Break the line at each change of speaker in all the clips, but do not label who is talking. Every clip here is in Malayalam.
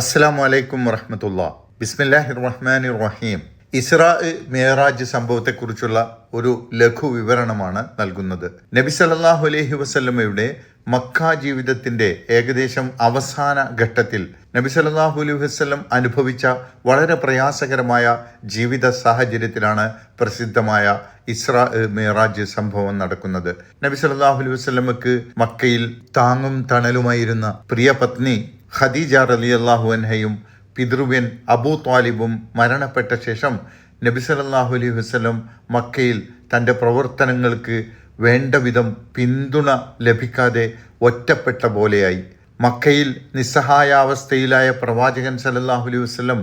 അസ്സലാമു അലൈക്കും വറഹമത്തുള്ള. ബിസ്മില്ലാഹി റഹ്മാൻ റഹീം ഇസ്രാ മേറാജ് സംഭവത്തെക്കുറിച്ചുള്ള ഒരു ലഘു വിവരണമാണ് നൽകുന്നത്. നബി സല്ലല്ലാഹു അലൈഹി വസല്ലമയുടെ മക്ക ജീവിതത്തിന്റെ ഏകദേശം അവസാന ഘട്ടത്തിൽ നബി സല്ലാഹു അലൈഹി വസല്ലം അനുഭവിച്ച വളരെ പ്രയാസകരമായ ജീവിത സാഹചര്യത്തിലാണ് പ്രസിദ്ധമായ ഇസ്രാ മേറാജ് സംഭവം നടക്കുന്നത്. നബി സല്ലാഹു അലൈഹി വസല്ലമക്ക് മക്കയിൽ താങ്ങും തണലുമായിരുന്ന പ്രിയ പത്നി ഖദീജ റളിയല്ലാഹു അൻഹയും പിതൃവ്യൻ അബൂ ത്വാലിബും മരണപ്പെട്ട ശേഷം നബി സല്ലല്ലാഹു അലൈഹി വസ്ലം മക്കയിൽ തന്റെ പ്രവർത്തനങ്ങൾക്ക് വേണ്ട വിധം പിന്തുണ ലഭിക്കാതെ ഒറ്റപ്പെട്ട പോലെയായി. മക്കയിൽ നിസ്സഹായാവസ്ഥയിലായ പ്രവാചകൻ സലല്ലാഹു അലൈഹി വസ്ലം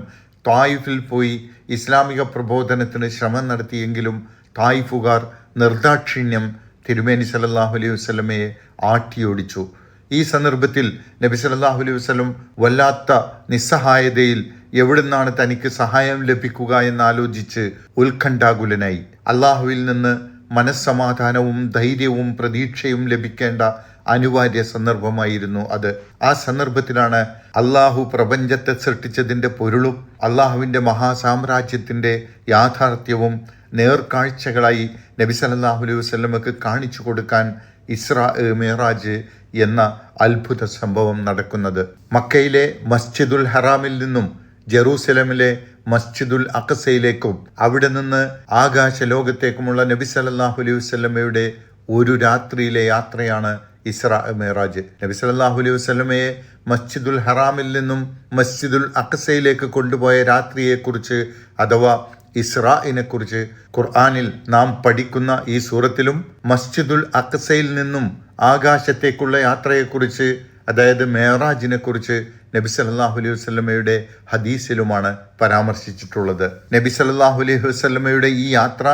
തായിഫിൽ പോയി ഇസ്ലാമിക പ്രബോധനത്തിന് ശ്രമം നടത്തിയെങ്കിലും തായിഫുകാർ നിർദാക്ഷിണ്യം തിരുമേനി സലല്ലാഹു അലൈഹി വസ്ലമയെ ആട്ടിയോടിച്ചു. ഈ സന്ദർഭത്തിൽ നബി സല്ലല്ലാഹു അലൈഹി വസ്ലം വല്ലാത്ത നിസ്സഹായതയിൽ എവിടുന്നാണ് തനിക്ക് സഹായം ലഭിക്കുക എന്നാലോചിച്ച് ഉത്കണ്ഠാകുലനായി. അള്ളാഹുവിൽ നിന്ന് മനസ്സമാധാനവും ധൈര്യവും പ്രതീക്ഷയും ലഭിക്കേണ്ട അനിവാര്യ സന്ദർഭമായിരുന്നു അത്. ആ സന്ദർഭത്തിലാണ് അള്ളാഹു പ്രപഞ്ചത്തെ സൃഷ്ടിച്ചതിന്റെ പൊരുളും അള്ളാഹുവിന്റെ മഹാസാമ്രാജ്യത്തിന്റെ യാഥാർത്ഥ്യവും നേർക്കാഴ്ചകളായി നബി സല്ലല്ലാഹു അലൈഹി വസല്ലമക്ക് കാണിച്ചു കൊടുക്കാൻ ഇസ്രാ മേറാജ് എന്ന അത്ഭുത സംഭവം നടക്കുന്നത്. മക്കയിലെ മസ്ജിദുൽ ഹറാമിൽ നിന്നും ജെറൂസലമിലെ മസ്ജിദുൽ അഖസയിലേക്കും അവിടെ നിന്ന് ആകാശ ലോകത്തേക്കുമുള്ള നബി സല്ലല്ലാഹു അലൈഹി വസല്ലമയുടെ ഒരു രാത്രിയിലെ യാത്രയാണ് ഇസ്ര മേറാജ്. നബി സല്ലല്ലാഹു അലൈഹി വസ്ലമയെ മസ്ജിദുൽ ഹറാമിൽ നിന്നും മസ്ജിദുൽ അഖസയിലേക്ക് കൊണ്ടുപോയ രാത്രിയെക്കുറിച്ച് അഥവാ ഇസ്രായിനെ കുറിച്ച് ഖുർആാനിൽ നാം പഠിക്കുന്ന ഈ സൂറത്തിലും മസ്ജിദുൽ അക്സയിൽ നിന്നും ആകാശത്തേക്കുള്ള യാത്രയെക്കുറിച്ച് അതായത് മേറാജിനെ കുറിച്ച് നബി സല്ലാഹു അലൈഹി വസല്ലമയുടെ ഹദീസിലുമാണ് പരാമർശിച്ചിട്ടുള്ളത്. നബി സല്ലാഹു അലൈഹി വസല്ലമയുടെ ഈ യാത്ര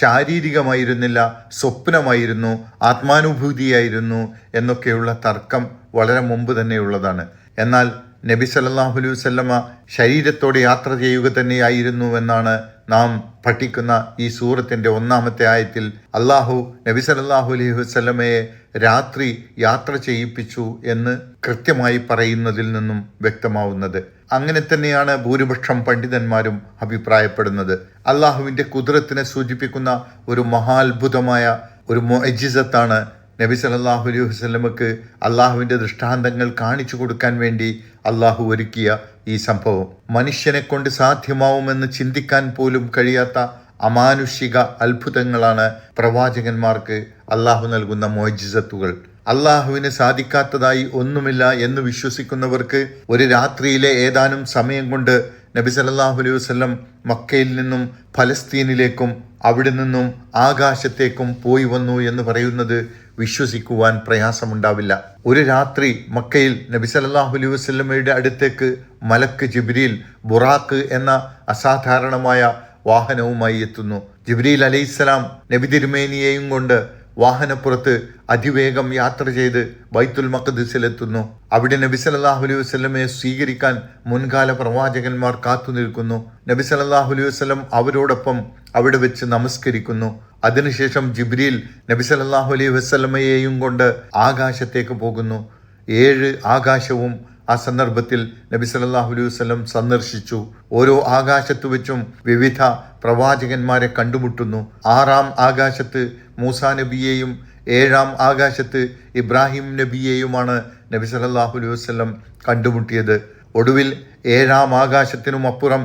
ശാരീരികമായിരുന്നില്ല സ്വപ്നമായിരുന്നു ആത്മാനുഭൂതിയായിരുന്നു എന്നൊക്കെയുള്ള തർക്കം വളരെ മുമ്പ് തന്നെയുള്ളതാണ് എന്നാൽ നബി സല്ലല്ലാഹു അലൈഹി വസല്ലമ ശരീരത്തോടെ യാത്ര ചെയ്യുക തന്നെയായിരുന്നു എന്നാണ് നാം പഠിക്കുന്ന ഈ സൂറത്തിന്റെ ഒന്നാമത്തെ ആയത്തിൽ. അള്ളാഹു നബി സല്ലല്ലാഹു അലൈഹി വസ്ലമയെ രാത്രി യാത്ര ചെയ്യിപ്പിച്ചു എന്ന് കൃത്യമായി പറയുന്നതിൽ നിന്നും വ്യക്തമാവുന്നത്. അങ്ങനെ തന്നെയാണ് ഭൂരിപക്ഷം പണ്ഡിതന്മാരും അഭിപ്രായപ്പെടുന്നത്. അള്ളാഹുവിന്റെ കുതിരത്തിനെ സൂചിപ്പിക്കുന്ന ഒരു മഹാത്ഭുതമായ ഒരു മൊജിസത്താണ് നബി സലല്ലാഹു അലൈഹി വസ്ലമക്ക് അള്ളാഹുവിന്റെ ദൃഷ്ടാന്തങ്ങൾ കാണിച്ചു കൊടുക്കാൻ വേണ്ടി അള്ളാഹു ഒരുക്കിയ ഈ സംഭവം. മനുഷ്യനെ കൊണ്ട് സാധ്യമാവുമെന്ന് ചിന്തിക്കാൻ പോലും കഴിയാത്ത അമാനുഷിക അത്ഭുതങ്ങളാണ് പ്രവാചകന്മാർക്ക് അള്ളാഹു നൽകുന്ന മോജിസത്തുകൾ അള്ളാഹുവിന് സാധിക്കാത്തതായി ഒന്നുമില്ല എന്ന് വിശ്വസിക്കുന്നവർക്ക് ഒരു രാത്രിയിലെ ഏതാനും സമയം കൊണ്ട് നബി സല്ലല്ലാഹു അലൈഹി വസ്ലം മക്കയിൽ നിന്നും ഫലസ്തീനിലേക്കും അവിടെ നിന്നും ആകാശത്തേക്കും പോയി വന്നു എന്ന് പറയുന്നത് വിശ്വസിക്കുവാൻ പ്രയാസമുണ്ടാവില്ല. ഒരു രാത്രി മക്കയിൽ നബി സല്ലല്ലാഹു അലൈഹി വസ്ലമയുടെ അടുത്തേക്ക് മലക്ക് ജിബ്രീൽ ബുറാക്ക് എന്ന അസാധാരണമായ വാഹനവുമായി എത്തുന്നു. ജിബ്രീൽ അലൈഹിസ്സലാം നബി തിരുമേനിയെയും കൊണ്ട് വാഹനപ്പുറത്ത് അതിവേഗം യാത്ര ചെയ്ത് ബൈത്തുൽ മക്കദിസിലെത്തുന്നു അവിടെ നബി സല്ലല്ലാഹു അലൈഹി വസല്ലമയെ സ്വീകരിക്കാൻ മുൻകാല പ്രവാചകന്മാർ കാത്തു നിൽക്കുന്നു. നബി സല്ലല്ലാഹു അലൈഹി വസല്ലം അവരോടൊപ്പം അവിടെ വെച്ച് നമസ്കരിക്കുന്നു. അതിനുശേഷം ജിബ്രീൽ നബി സല്ലല്ലാഹു അലൈഹി വസ്ലമയെയും കൊണ്ട് ആകാശത്തേക്ക് പോകുന്നു. ഏഴ് ആകാശവും ആ സന്ദർഭത്തിൽ നബി സല്ലല്ലാഹു അലൈഹി വസ്ലം സന്ദർശിച്ചു. ഓരോ ആകാശത്തു വെച്ചും വിവിധ പ്രവാചകന്മാരെ കണ്ടുമുട്ടുന്നു. ആറാം ആകാശത്ത് മൂസാ നബിയെയും ഏഴാം ആകാശത്ത് ഇബ്രാഹിം നബിയെയുമാണ് നബി സല്ലല്ലാഹു അലൈഹി വസല്ലം കണ്ടുമുട്ടിയത്. ഒടുവിൽ ഏഴാം ആകാശത്തിനും അപ്പുറം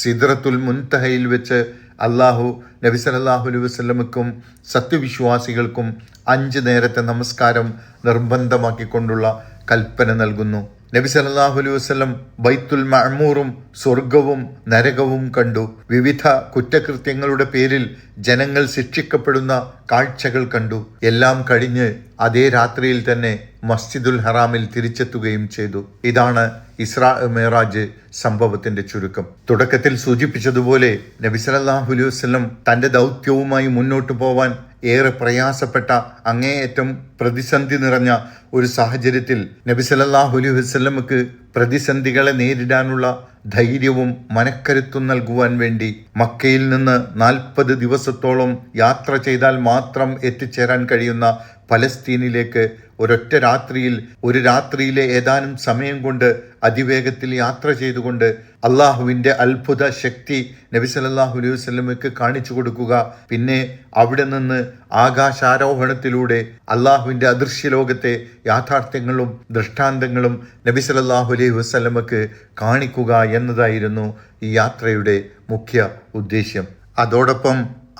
സിദ്രത്തുൽ മുൻതഹയിൽ വെച്ച് അള്ളാഹു നബി സല്ലല്ലാഹു അലൈഹി വസല്ലമക്കും സത്യവിശ്വാസികൾക്കും അഞ്ച് നേരത്തെ നമസ്കാരം നിർബന്ധമാക്കിക്കൊണ്ടുള്ള കൽപ്പന നൽകുന്നു. നബി സല്ലല്ലാഹു അലൈഹി വസ്ലം ബൈത്തുൽ മഅമൂറും സ്വർഗവും നരകവും കണ്ടു. വിവിധ കുറ്റകൃത്യങ്ങളുടെ പേരിൽ ജനങ്ങൾ ശിക്ഷിക്കപ്പെടുന്ന കാഴ്ചകൾ കണ്ടു. എല്ലാം കഴിഞ്ഞ് അതേ രാത്രിയിൽ തന്നെ മസ്ജിദുൽ ഹറാമിൽ തിരിച്ചെത്തുകയും ചെയ്തു. ഇതാണ് ഇസ്രാ മേറാജ് സംഭവത്തിന്റെ ചുരുക്കം. തുടക്കത്തിൽ സൂചിപ്പിച്ചതുപോലെ നബി സല്ലല്ലാഹു അലൈഹി വസല്ലം തന്റെ ദൗത്യവുമായി മുന്നോട്ടു പോവാൻ ഏറെ പ്രയാസപ്പെട്ട അങ്ങേയറ്റം പ്രതിസന്ധി നിറഞ്ഞ ഒരു സാഹചര്യത്തിൽ നബി സല്ലല്ലാഹു അലൈഹി വസല്ലമക്ക് പ്രതിസന്ധികളെ നേരിടാനുള്ള ധൈര്യവും മനക്കരുത്തും നൽകുവാൻ വേണ്ടി മക്കയിൽ നിന്ന് നാൽപ്പത് ദിവസത്തോളം യാത്ര ചെയ്താൽ മാത്രം എത്തിച്ചേരാൻ കഴിയുന്ന ഫലസ്തീനിലേക്ക് ഒരൊറ്റ രാത്രിയിൽ ഒരു രാത്രിയിലെ ഏതാനും സമയം കൊണ്ട് അതിവേഗത്തിൽ യാത്ര ചെയ്തുകൊണ്ട് അള്ളാഹുവിന്റെ അത്ഭുത ശക്തി നബി സല്ലല്ലാഹു അലൈഹി വസ്ലമയ്ക്ക് കാണിച്ചു കൊടുക്കുക. പിന്നെ അവിടെ നിന്ന് ആകാശാരോഹണത്തിലൂടെ അള്ളാഹുവിന്റെ അദൃശ്യ ലോകത്തെ യാഥാർത്ഥ്യങ്ങളും ദൃഷ്ടാന്തങ്ങളും നബി സല്ലല്ലാഹു അലൈഹി വസല്ലമക്ക് കാണിക്കുക എന്നതായിരുന്നു ഈ യാത്രയുടെ മുഖ്യ ഉദ്ദേശ്യം. അതോടൊപ്പം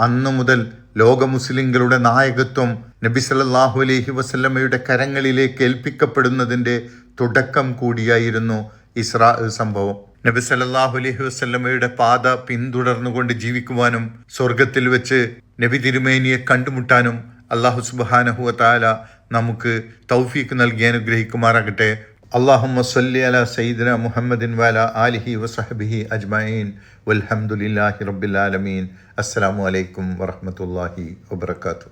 അന്നു മുതൽ ലോക മുസ്ലിങ്ങളുടെ നായകത്വം നബി സല്ലാഹു അലൈഹി വസല്ലമ്മയുടെ കരങ്ങളിലേക്ക് ഏൽപ്പിക്കപ്പെടുന്നതിന്റെ തുടക്കം കൂടിയായിരുന്നു ഇസ്രാ സംഭവം. നബി സല്ലാഹു അലൈഹി വസല്ലമ്മയുടെ പാത പിന്തുടർന്നുകൊണ്ട് ജീവിക്കുവാനും സ്വർഗത്തിൽ വെച്ച് നബി തിരുമേനിയെ കണ്ടുമുട്ടാനും അള്ളാഹു സുബാനഹു താല നമുക്ക് തൗഫീക്ക് നൽകി അനുഗ്രഹിക്കുമാറാകട്ടെ. അള്ളാഹുമ്മ സല്ലി അല സയ്യിദിന മുഹമ്മദിൻ വാല ആലിഹി വസഹബിഹി അജ്മീൻ വൽഹമുല്ലാഹി റബ്ബിലാലമീൻ അസ്സാം വലൈക്കും വറഹമത്തല്ലാഹി വാത്തു